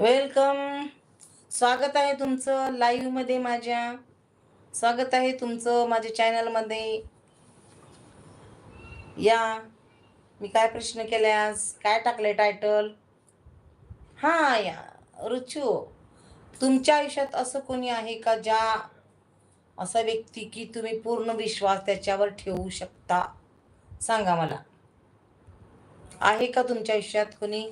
Welcome. स्वागत आहे तुमचं लाईव्हमध्ये माझ्या. स्वागत आहे तुमचं माझ्या चॅनलमध्ये या. मी काय प्रश्न केल्यास काय टाकले टायटल हां या. रुचू तुमच्या आयुष्यात असं कोणी आहे का ज्या असा व्यक्ती की तुम्ही पूर्ण विश्वास त्याच्यावर ठेवू शकता? सांगा मला. आहे का तुमच्या आयुष्यात कोणी?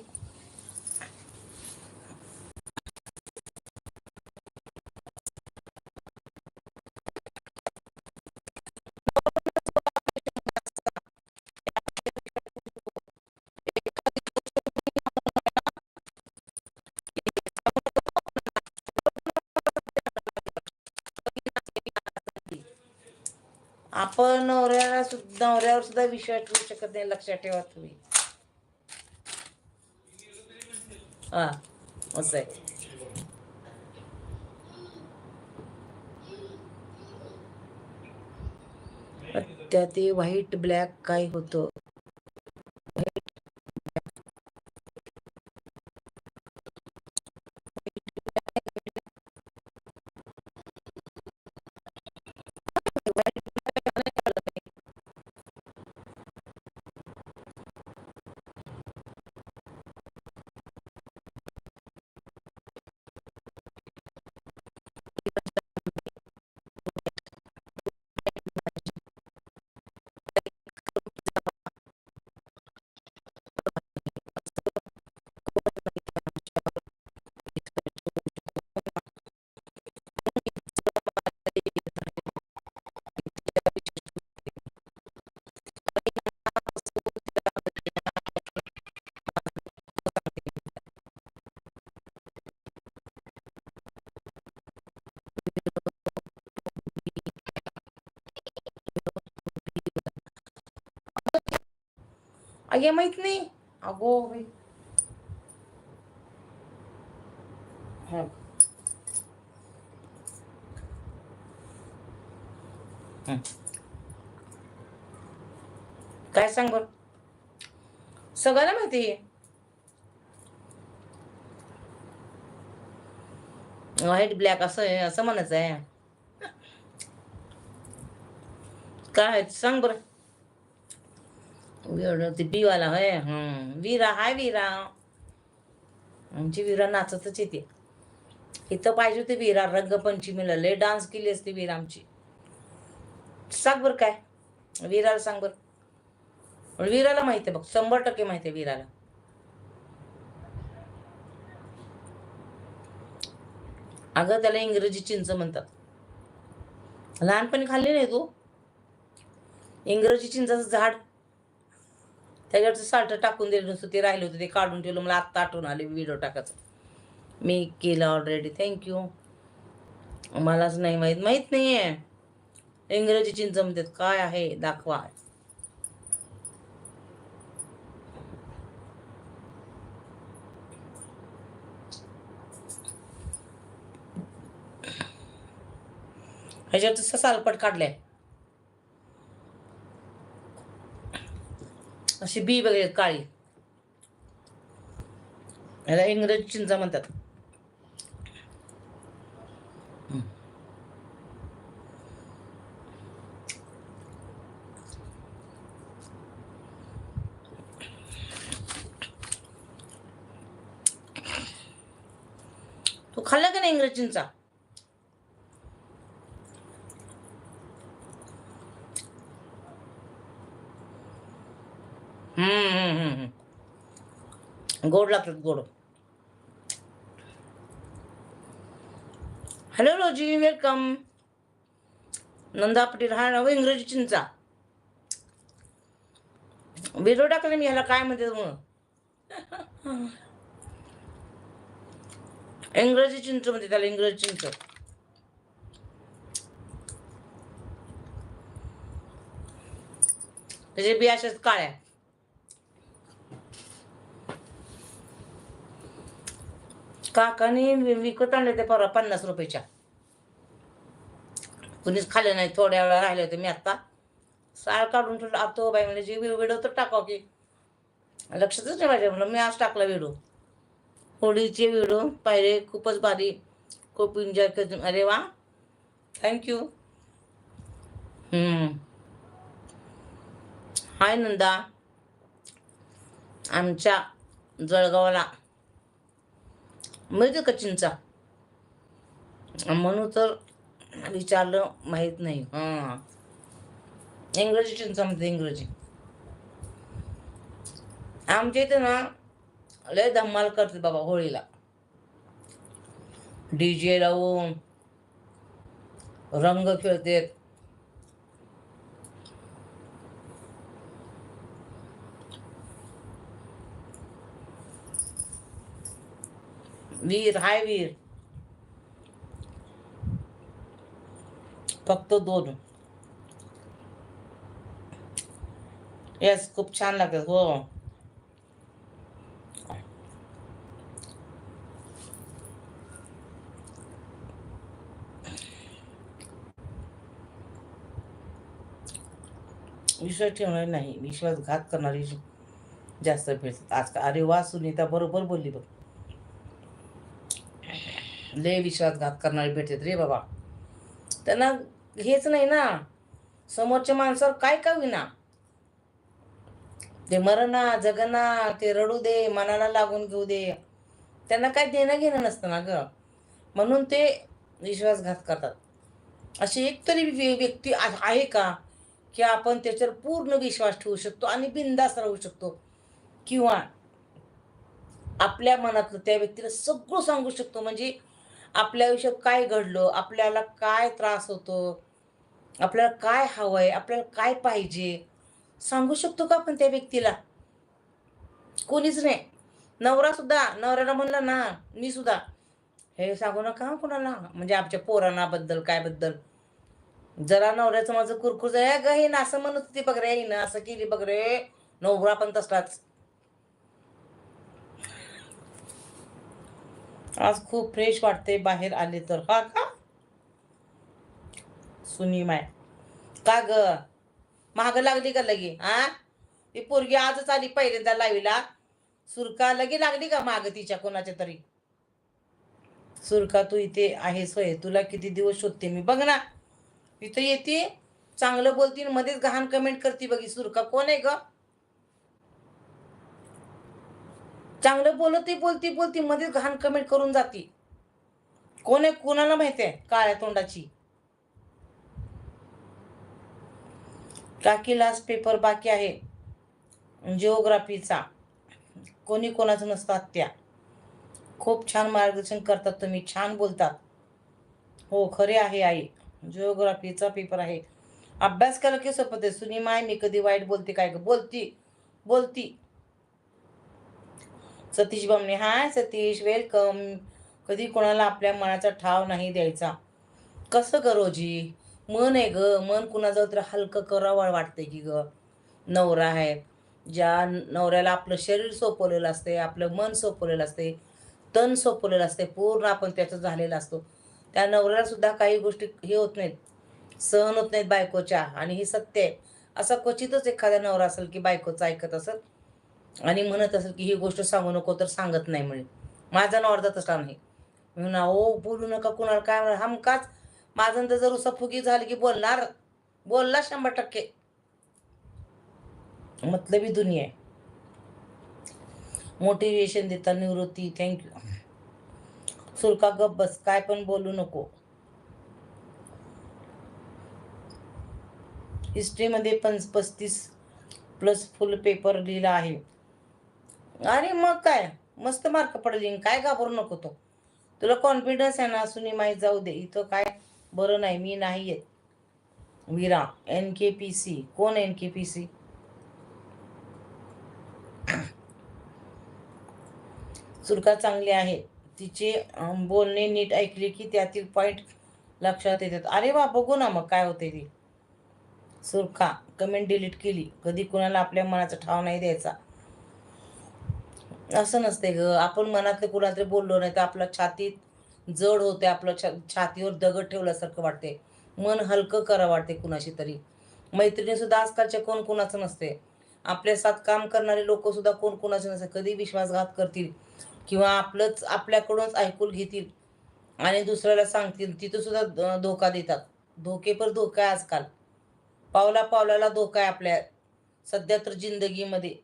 आपण नवऱ्याला सुद्धा नवऱ्यावर सुद्धा विश्वास ठेवू शकत नाही लक्षात ठेवा तुम्ही. हा असं आहे. त्या ते व्हाईट ब्लॅक काय होतं? अगे माहीत नाही अगो बाई. हा. काय सांग बर सगळ्यांना माहिती व्हाईट ब्लॅक असं आहे असं म्हणायचं आहे काय? सांग बरं एवढं ते बिवाला होय. हम्म. विरा हाय विरा. आमची विरा नाचतच येते. इथं पाहिजे होती विरा रंगपंचमीला. लय डान्स केली असते विरा आमची. सांग बरं काय? विराला सांग बरं. विराला माहिती आहे बघ शंभर टक्के माहिती आहे विराला. अगं त्याला इंग्रजी चिंच म्हणतात. लहानपणी खाल्ली नाही तू? इंग्रजी चिंचाचं झाड त्याच्यावरचं साल्ट टाकून दिलं नुसतं ते राहिलं होतं ते काढून ठेवलं. मला आत्ता आठवण आले व्हिडिओ टाकायचं. मी केलं ऑलरेडी थँक्यू मलाच नाही माहीत. माहीत नाही आहे इंग्रजी चिंच म्हणतात काय आहे? दाखवा. ह्याच्यावर तसं सालपट काढलंय. अशी बी वगैरे काळी. याला इंग्रजी चिंचा म्हणतात. तू खाल्ला का नाही इंग्रजींचा हम्म, हम्म, हम्म, हम्म. गोड लागतात गोड. हॅलो रोजी वेलकम नंदा पटील हा नव इंग्रजी चिंचा. व्हिडिओ टाकले मी ह्याला काय म्हणते म्हणून? इंग्रजी चिंच म्हणते त्याला इंग्रजी चिंच. त्याचे बियाशाच काळ्या. काकाने विकत आणले ते परवा पन्नास रुपयाच्या. कुणीच खाल्ले नाही थोड्या वेळा राहिले होते मी आत्ता साळ काढून ठेवलं. आतो बाई म्हणजे जे व्हिडिओ तर टाकाव की. लक्षातच नाही पाहिजे म्हणून मी आज टाकला व्हिडिओ होळीचे व्हिडिओ पाहिले खूपच भारी. खूप एन्जॉय कर अरे वा. Thank you hi Nanda. आमच्या जळगावला मिळते का चिंचा? म्हणून तर विचारलं माहीत नाही. हां. इंग्रजी चिंचा म्हणते इंग्रजी. आमच्या इथे ना लय धमाल करते बाबा होळीला. डी जे लावून रंग खेळतेत. वीर हाय वीर. फक्त दोन. येस खूप छान लागतात हो. विश्वास ठेवणार नाही. विश्वासघात करणारी जास्त भेटतात. आजकाल अरे वा सुनीता बरोबर बोलली बघ. लय विश्वासघात करणारे भेटतात रे बाबा. त्यांना हेच नाही ना. समोरच्या माणसावर काय का विना? ते मरणा जगना ते रडू दे मनाला लागून घेऊ दे. त्यांना काय देणं घेणं नसतं ना ग. म्हणून ते विश्वासघात करतात. अशी एक तरी व्यक्ती आहे का? की आपण त्याच्यावर पूर्ण विश्वास ठेवू शकतो आणि बिंदास राहू शकतो. किंवा आपल्या मनातलं त्या व्यक्तीला सगळं सांगू शकतो. म्हणजे आपल्या आयुष्यात काय घडलं? आपल्याला काय त्रास होतो? आपल्याला काय हवं आहे आपल्याला काय पाहिजे? सांगू शकतो का आपण त्या व्यक्तीला? कोणीच नाही. नवरा सुद्धा नवऱ्याला म्हणला ना मी सुद्धा हे सांगू नका कोणाला. म्हणजे आमच्या पोरांना बद्दल काय बद्दल जरा नवऱ्याचं माझं कुरकुर ग हे ना असं म्हणत होती बघ रे हिनं असं केली बघ रे. नवरा पण तसलाच आज खूप फ्रेश वाटते बाहेर आले तर. हा का? सुनी माय. का ग? महाग लागली का लगे? हा ती पोरगी आजच आली पहिल्यांदा लावीला. सुरका लगे लागली का माग तिच्या कोणाच्या तरी? सुरका तू इथे आहेस होय. तुला किती दिवस शोधते मी? बघ ना. इथं येते चांगलं बोलती मध्येच घाण कमेंट करते बघी सुरका. कोण आहे ग? चांगलं बोलती बोलती बोलती मध्येच घाण कमेंट करून जाते. कोण आहे कोणाला माहिती आहे काळ्या तोंडाची? काकी लास्ट पेपर बाकी आहे. जिओग्राफीचा कोणी कोणाचं नसतात त्या खूप छान मार्गदर्शन करतात तुम्ही छान बोलतात. हो खरे आहे आई. जिओग्राफीचा पेपर आहे. अभ्यास केला की सोपत आहे सुनी माय मी कधी वाईट बोलते काय ग? बोलती बोलती. सतीश बामणे. हाय सतीश. वेलकम कधी कोणाला आपल्या मनाचा ठाव नाही द्यायचा. कसं ग रोजी? मन आहे ग. मन कुणाजवळ तर हलकं करावं वाटतंय की ग. नवरा आहे. ज्या नवऱ्याला आपलं शरीर सोपवलेलं असते आपलं मन सोपवलेलं असते तन सोपवलेलं असते पूर्ण आपण त्याचं झालेलं असतो. त्या नवऱ्याला सुद्धा काही गोष्टी हे होत नाहीत. सहन होत नाहीत बायकोच्या. आणि हे सत्य आहे. असा क्वचितच एखादा नवरा असेल की बायकोचं ऐकत असेल आणि म्हणत असेल की ही गोष्ट सांगू नको तर सांगत नाही म्हणे. माझा नवरा तसा नाही. मी म्हणा ओ बोलू नका कुणाला काय म्हणा हमकाच माझं तर जर उसं फुगी झाली की बोलणार बोलला शंभर टक्के. मतलबी दुनिया आहे. मोटिवेशन देता निवृत्ती थँक्यू सुरका गप बस काय पण बोलू नको. हिस्ट्रीमध्ये पंच पस्तीस प्लस फुल पेपर लिहिला आहे. अरे मग काय? मस्त मार्क पडले काय घाबरू नको तो. तुला कॉन्फिडन्स आहे ना सुनी माहीत जाऊ दे. इथं काय बरं नाही मी नाही येत विरा एन के पी सी कोण एन के पी सी सुरका चांगली आहे. तिचे बोलणे नीट ऐकले की त्यातील पॉईंट लक्षात येतात. अरे वा बघू ना मग काय होते ती. सुरखा कमेंट डिलीट केली. कधी कुणाला आपल्या मनाचा ठाव नाही द्यायचा. असं नसते ग. आपण मनातले कुणातरी बोललो नाही तर आपल्या छातीत जड होते आपलं छा छातीवर दगड ठेवल्यासारखं वाटते. मन हलकं करा वाटते कुणाशी तरी. मैत्रिणी सुद्धा आजकालच्या कोण कोणाचं नसते आपल्या साथ काम करणारे लोक सुद्धा कोण कोणाचे नसते कधी विश्वासघात करतील किंवा आपलंच आपल्याकडूनच ऐकून घेतील आणि दुसऱ्याला सांगतील. तिथं सुद्धा धोका देतात. धोके पर धोका आहे आजकाल. पावला पावलाला धोका आहे आपल्या सध्या तर जिंदगीमध्ये.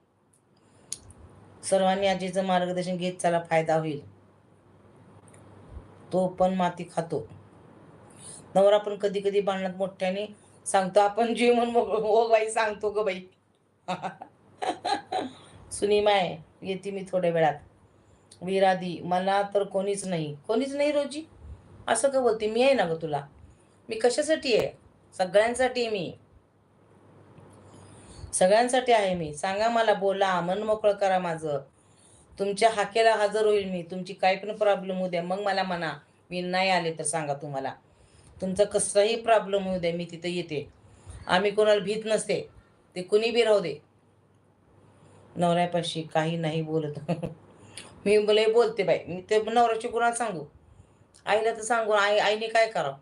सर्वांनी आजीचं मार्गदर्शन घेत चला फायदा होईल. तो पण माती खातो. नवरा पण कधी कधी भांडणात मोठ्याने सांगतो आपण जेवण मग हो बाई सांगतो ग बाई. सुनीमाय येते मी थोड्या वेळात. विरादी मला तर कोणीच नाही. कोणीच नाही रोजी? असं का बोलते? मी आहे ना ग तुला. मी कशासाठी आहे? सगळ्यांसाठी आहे मी. सगळ्यांसाठी आहे मी. सांगा मला बोला मन मोकळं करा माझं. तुमच्या हाकेला हजर होईल मी. तुमची काही पण प्रॉब्लेम होऊ द्या. मग मला म्हणा मी नाही आले तर सांगा तुम्हाला. तुमचा कसलाही प्रॉब्लेम होऊ द्या मी तिथं येते. आम्ही कोणाला भीत नसते. ते कुणी बी राहू दे. नवऱ्यापाशी काही नाही बोलत. मी बोले बोलते बाई. मी ते नवऱ्याची कुणाला सांगू. आईला तर सांगू आई आईने काय करावं?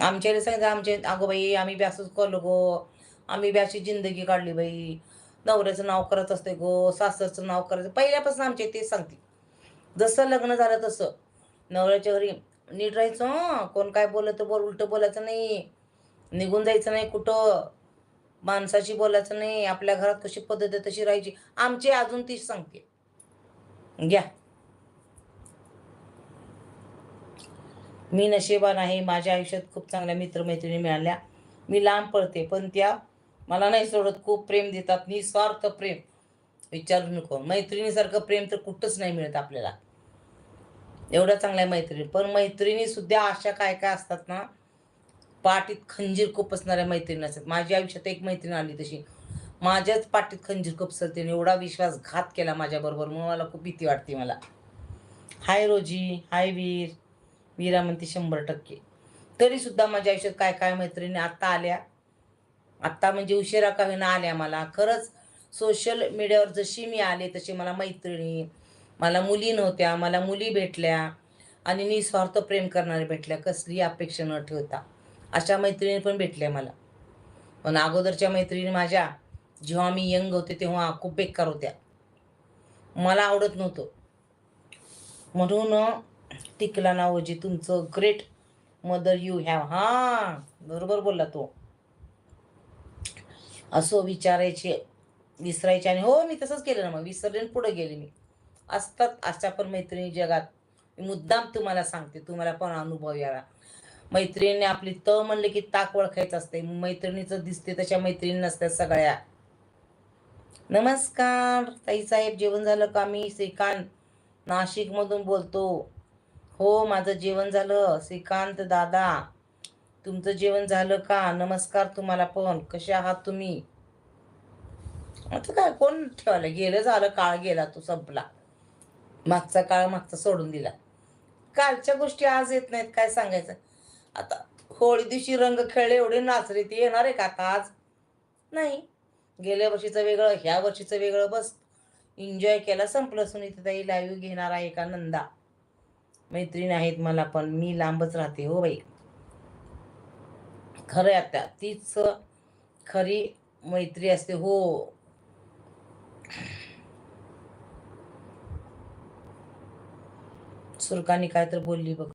आमच्या सांगितलं आमचे अगं बाई आम्ही बी असंच करलो गो. आम्ही बी अशी जिंदगी काढली बाई. नवऱ्याचं नाव करत असते गो सासरचं नाव करायचं पहिल्यापासून आमच्या ते सांगते. जसं लग्न झालं तसं. नवऱ्याच्या घरी नीट राहायचं कोण काय बोलत बोल उलटं बोलायचं नाही. निघून जायचं नाही कुठं. माणसाशी बोलायचं नाही. आपल्या घरात कशी पद्धत आहे तशी राहायची. आमची अजून तीच सांगते. घ्या. मी नशिबान आहे माझ्या आयुष्यात खूप चांगल्या मित्रमैत्रिणी मिळाल्या. मी लांब पडते पण त्या मला नाही सोडत. खूप प्रेम देतात निस्वार्थ प्रेम. विचारू नको. मैत्रिणीसारखं प्रेम तर कुठंच नाही मिळत आपल्याला. एवढ्या चांगल्या मैत्रिणी. पण मैत्रिणी सुद्धा अशा काय काय असतात ना पाठीत खंजीर खुपसणाऱ्या मैत्रिणी असतात. माझ्या आयुष्यात एक मैत्रीण आली तशी. माझ्याच पाठीत खंजीर खुपसते एवढा विश्वासघात केला माझ्याबरोबर. म्हणून मला खूप भीती वाटते मला. हाय रोजी हाय वीर. वीरा म्हणते शंभर टक्के. तरी सुद्धा माझ्या आयुष्यात काय काय मैत्रिणी आत्ता आल्या? आत्ता म्हणजे उशिरा का होईना आल्या मला. खरंच सोशल मीडियावर जशी मी आले तशी मला मैत्रिणी मला मुली नव्हत्या मला मुली भेटल्या आणि निस्वार्थ प्रेम करणाऱ्या भेटल्या. कसली अपेक्षा न ठेवता अशा मैत्रिणी पण भेटल्या मला. पण अगोदरच्या मैत्रिणी माझ्या जेव्हा मी यंग होते तेव्हा खूप बेकार होत्या. मला आवडत नव्हतं. म्हणून टिकला नावजी तुमचं ग्रेट मदर यू हॅव हा बरोबर बोलला तो. असो विचारायचे विसरायचे आणि हो मी तसंच केलं ना मग विसरले पुढे गेले मी. असतात अशा पण मैत्रिणी जगात. मी मुद्दाम तुम्हाला सांगते तुम्हाला पण अनुभव यावा. मैत्रिणीने आपली त म्हणले की ताक ओळखायचं असते मैत्रिणीचं दिसते तशा मैत्रिणी नसतात सगळ्या. नमस्कार ताई साहेब जेवण झालं का? मी श्रीकांत नाशिकमधून बोलतो. हो माझं जेवण झालं. श्रीकांत दादा तुमचं जेवण झालं का? नमस्कार तुम्हाला पण. कसे आहात तुम्ही? आता काय कोण ठेवलं गेलं झालं काळ गेला तो संपला. मागचा काळ मागचा सोडून दिला. कालच्या गोष्टी आज येत नाहीत काय सांगायचं? आता होळी दिवशी रंग खेळले एवढे नाचले ते येणार आहे का आता आज? नाही. गेल्या वर्षीचं वेगळं ह्या वर्षीचं वेगळं बस. एन्जॉय केला संपलं सुनीताई लाईव्ह घेणार आहे का नंदा? मैत्रीण आहेत मला पण मी लांबच राहते हो बाई. खरं आता तीच खरी मैत्री असते हो. सुरकानी काय तर बोलली बघ.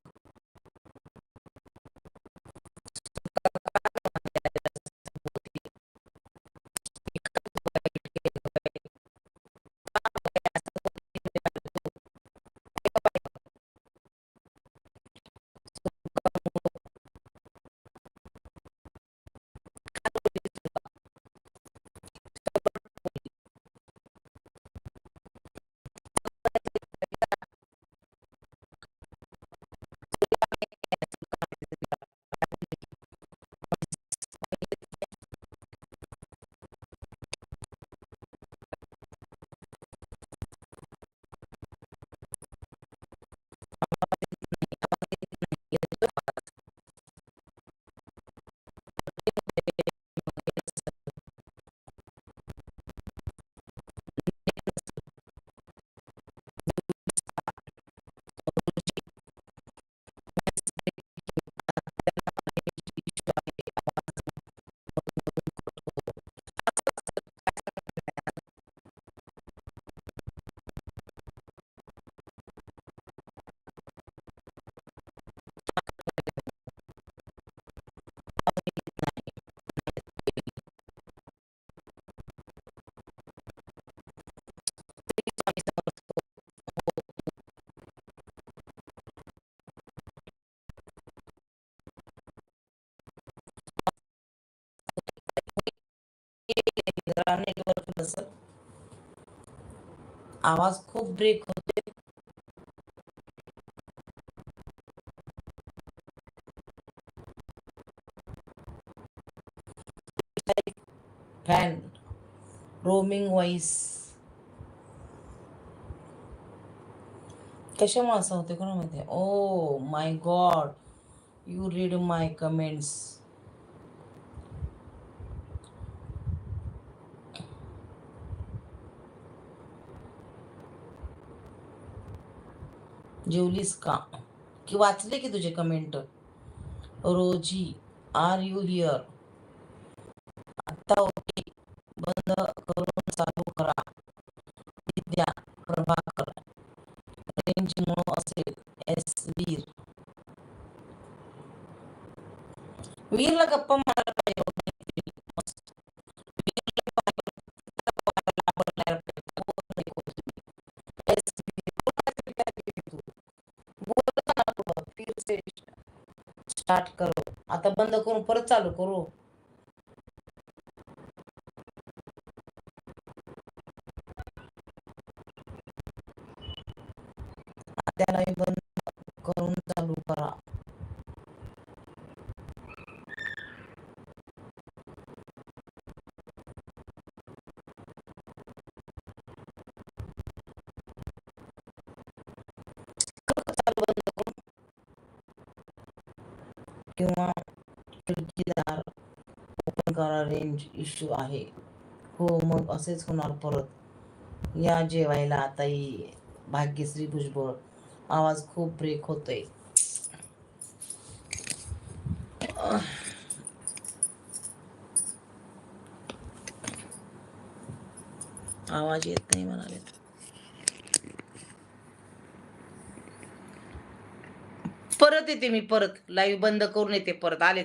असेल आवाज़ खूप ब्रेक होते. रोमिंग व्हॉइस कशामुळे असं होते ओ my god you read my comments जेवलीस का? की वाचले की तुझे कमेंट रोजी आर यू हिअर आता ओके बंद करून चालू करा. विद्या प्रभाकर रेंज मुळे असेल एस वीर. वीरला गप्पा स्टार्ट करू. आता बंद करून परत चालू करू. किंवा खिडकीदार ओपन करा रेंज इश्यू आहे. हो मग असेच होणार परत. या जेवायला आता ही भाग्यश्री भुजबळ. आवाज खूप ब्रेक होतोय. आवाज येत नाही म्हणाले परत येते मी परत. लाईव्ह बंद करून येते परत. आले